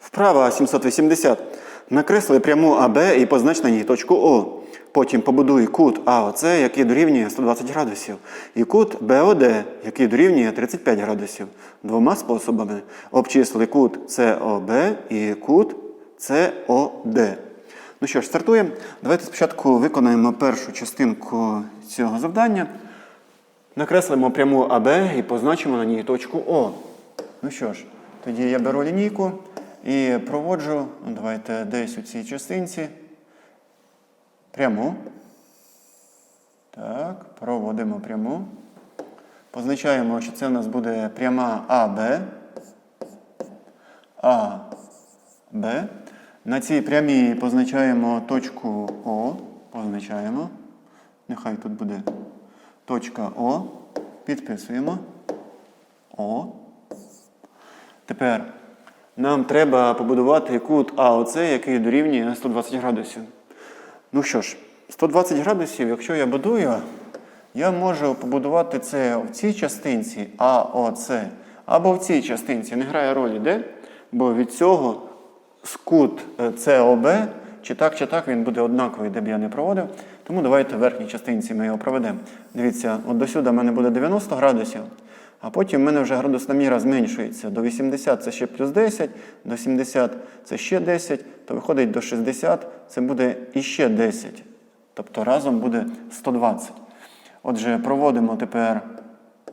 Вправа 780. Накресли пряму АБ і познач на ній точку О. Потім побудуй кут АОЦ, який дорівнює 120 градусів, і кут БОД, який дорівнює 35 градусів. Двома способами. Обчисли кут СОБ і кут СОД. Ну що ж, стартуємо. Давайте спочатку виконаємо першу частинку цього завдання. Накреслимо пряму АБ і позначимо на ній точку О. Ну що ж, тоді я беру лінійку і проводжу, ну, давайте десь у цій частинці. Пряму. Так, проводимо пряму. Позначаємо, що це в нас буде пряма АБ. АБ. На цій прямій позначаємо точку О. Позначаємо. Нехай тут буде точка О. Підписуємо. О. Тепер нам треба побудувати кут АОЦ, який дорівнює 120 градусів. Ну що ж, 120 градусів, якщо я будую, я можу побудувати це в цій частинці АОЦ, або в цій частинці. Не грає ролі, де? Бо від цього з кут е, СОБ, чи так, чи так, він буде однаковий, де б я не проводив. Тому давайте в верхній частинці ми його проведемо. Дивіться, от до сюди в мене буде 90 градусів, а потім в мене вже градусна міра зменшується. До 80 це ще плюс 10, до 70 це ще 10, то виходить до 60 це буде іще 10. Тобто разом буде 120. Отже, проводимо тепер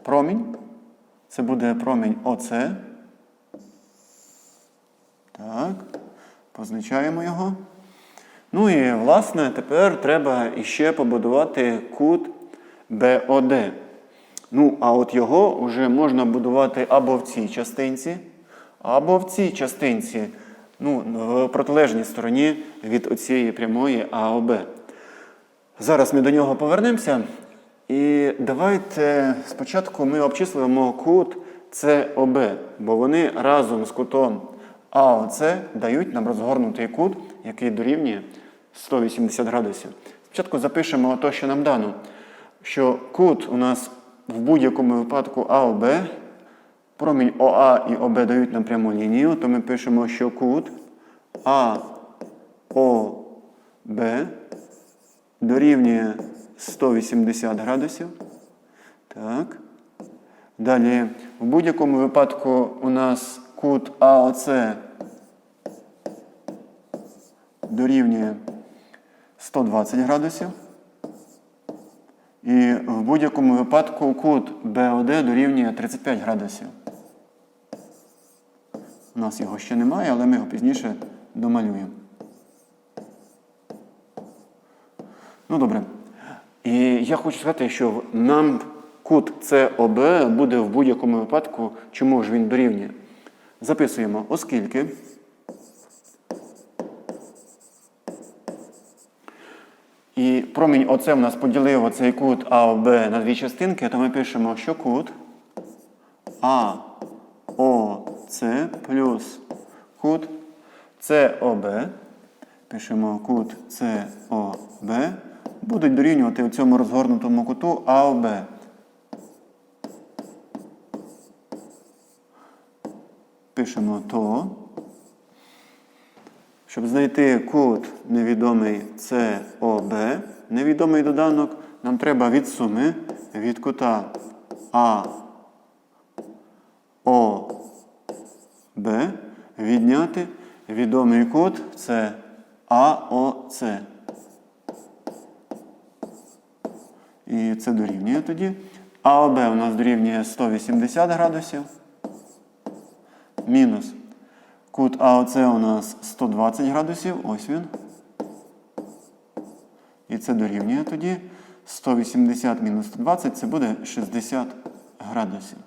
промінь. Це буде промінь ОЦ. Так, позначаємо його. Ну і, власне, тепер треба іще побудувати кут БОД. Ну, а от його вже можна будувати або в цій частинці, або в цій частинці, ну, в протилежній стороні від оцієї прямої АОБ. Зараз ми до нього повернемося. І давайте спочатку ми обчислимо кут СОБ, бо вони разом з кутом АОЦ дають нам розгорнутий кут, який дорівнює 180 градусів. Спочатку запишемо те, що нам дано, що кут у нас в будь-якому випадку АОБ, промінь ОА і ОБ дають нам пряму лінію, то ми пишемо, що кут АОБ дорівнює 180 градусів. Так. Далі, в будь-якому випадку у нас кут АОЦ дорівнює 120 градусів. І в будь-якому випадку кут БОД дорівнює 35 градусів. У нас його ще немає, але ми його пізніше домалюємо. Ну добре. І я хочу сказати, що нам кут СОБ буде в будь-якому випадку, чому ж він дорівнює. Записуємо, оскільки і промінь ОЦ у нас поділив оцей кут АОБ на дві частинки, то ми пишемо, що кут АОЦ плюс кут СОБ. Пишемо кут СОБ. Будуть дорівнювати у цьому розгорнутому куту АОБ. Пишемо то. Щоб знайти кут невідомий СОБ, невідомий доданок, нам треба від суми від кута АОБ відняти відомий кут це АОЦ. І це дорівнює тоді. АОБ у нас дорівнює 180 градусів. Мінус. Кут АОЦ у нас 120 градусів. Ось він. І це дорівнює тоді. 180 мінус 120 це буде 60 градусів.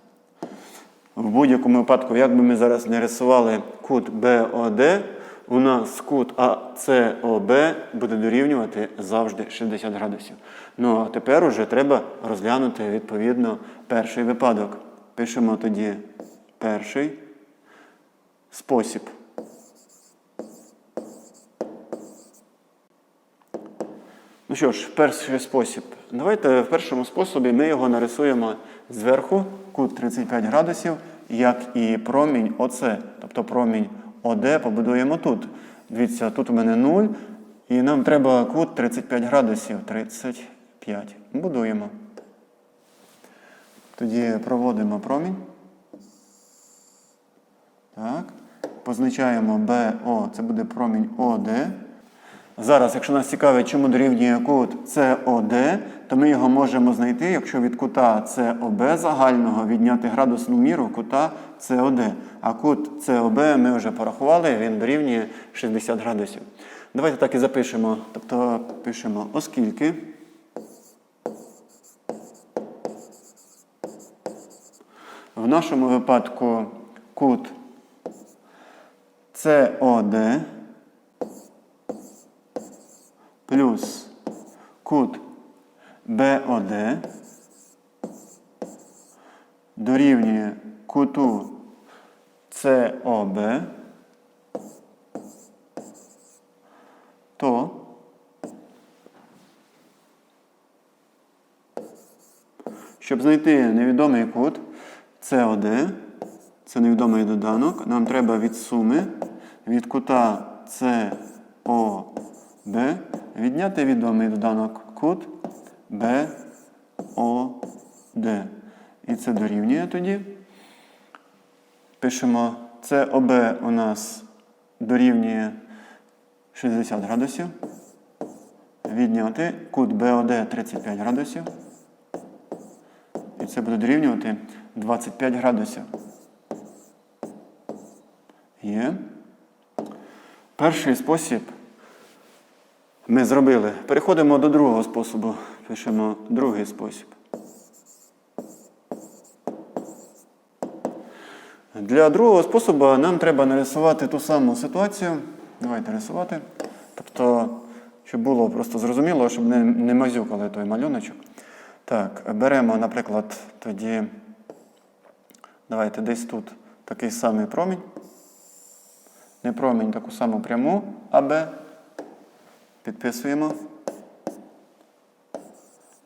В будь-якому випадку, як би ми зараз не рисували кут БОД, у нас кут АЦОБ буде дорівнювати завжди 60 градусів. Ну а тепер уже треба розглянути відповідно перший випадок. Пишемо тоді перший спосіб. Ну що ж, перший спосіб. Давайте в першому способі ми його нарисуємо зверху, кут 35 градусів, як і промінь ОЦ, тобто промінь ОД побудуємо тут. Дивіться, тут у мене 0, і нам треба кут 35 градусів. 35. Будуємо. Тоді проводимо промінь. Так. Позначаємо БО, це буде промінь ОД. Зараз, якщо нас цікавить, чому дорівнює кут СОД, то ми його можемо знайти, якщо від кута СОБ загального відняти градусну міру кута СОД. А кут СОБ ми вже порахували, він дорівнює 60 градусів. Давайте так і запишемо. Тобто пишемо, оскільки. В нашому випадку кут СОД плюс кут БОД дорівнює куту СОБ, то щоб знайти невідомий кут СОД, це невідомий доданок, нам треба від суми від кута СОБ відняти відомий доданок кут БОД. І це дорівнює тоді. Пишемо СОБ у нас дорівнює 60 градусів. Відняти кут БОД 35 градусів. І це буде дорівнювати 25 градусів. Є. Перший спосіб ми зробили. Переходимо до другого способу. Пишемо другий спосіб. Для другого способу нам треба нарисувати ту саму ситуацію. Давайте рисувати. Тобто, щоб було просто зрозуміло, щоб не, не мазюкали той малюночок. Так, беремо, наприклад, тоді. Давайте десь тут такий самий промінь. Не промінь, таку саму пряму АБ. Підписуємо.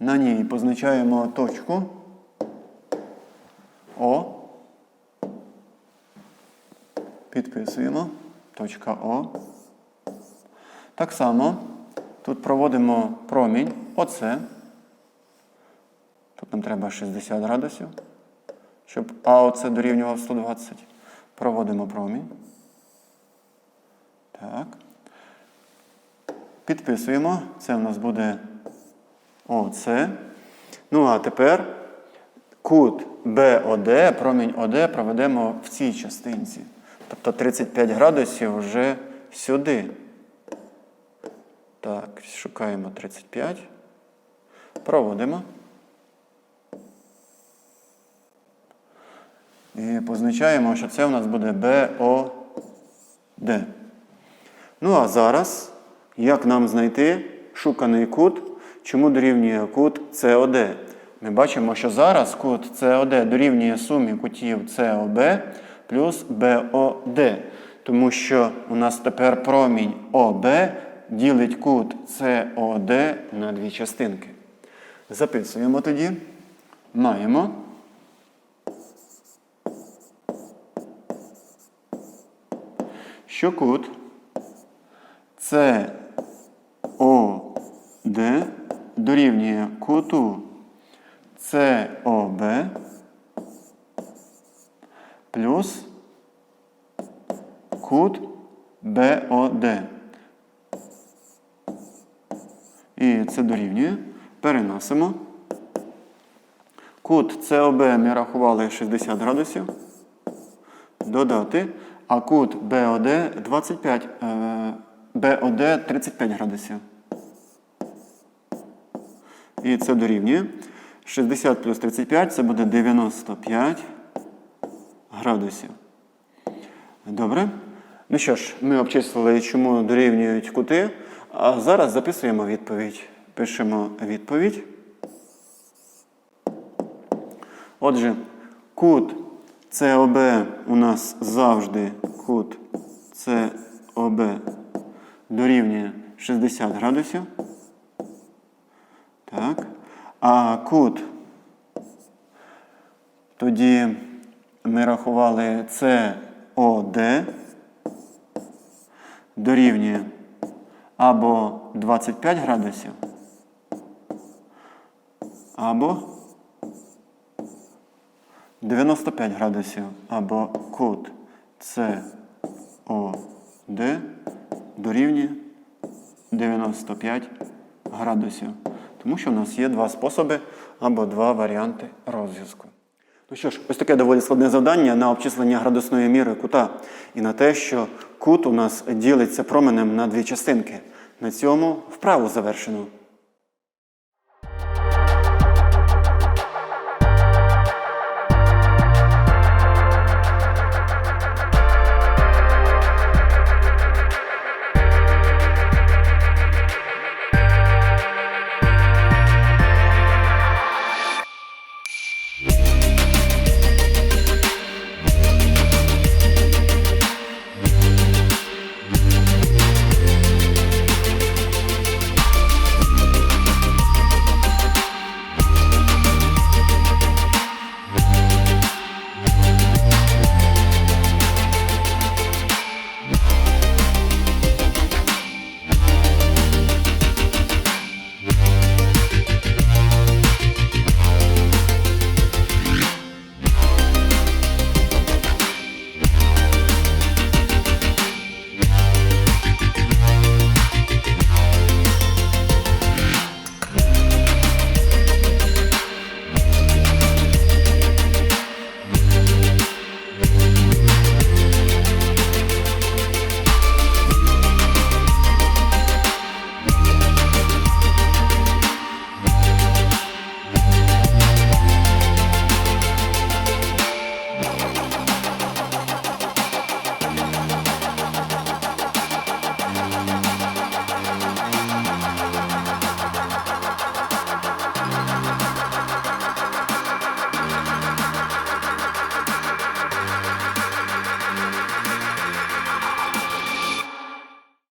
На ній позначаємо точку О. Підписуємо. Точка О. Так само тут проводимо промінь оце. Тут нам треба 60 градусів, щоб АОЦ дорівнював 120. Проводимо промінь. Так. Підписуємо. Це у нас буде ОЦ. Ну, а тепер кут БОД, промінь ОД проведемо в цій частинці. Тобто 35 градусів вже сюди. Так, шукаємо 35. Проводимо. І позначаємо, що це у нас буде БОД. Ну, а зараз, як нам знайти шуканий кут, чому дорівнює кут СОД? Ми бачимо, що зараз кут СОД дорівнює сумі кутів СОБ плюс БОД. Тому що у нас тепер промінь ОБ ділить кут СОД на дві частинки. Записуємо тоді. Маємо. Що кут СОД дорівнює куту СОБ плюс кут БОД. І це дорівнює. Переносимо. Кут СОБ ми рахували 60 градусів. Додати. А кут БОД 25, е, БОД 35 градусів. І це дорівнює. 60 плюс 35 це буде 95 градусів. Добре. Ну що ж, ми обчислили, чому дорівнюють кути. А зараз записуємо відповідь. Пишемо відповідь. Отже, кут СОБ у нас завжди кут СОБ дорівнює 60 градусів. Так. А кут тоді ми рахували СОД дорівнює або 25 градусів, або 95 градусів, або кут СОД дорівнює 95 градусів. Тому що в нас є два способи або два варіанти розв'язку. Ну що ж, ось таке доволі складне завдання на обчислення градусної міри кута і на те, що кут у нас ділиться променем на дві частинки. На цьому вправу завершено.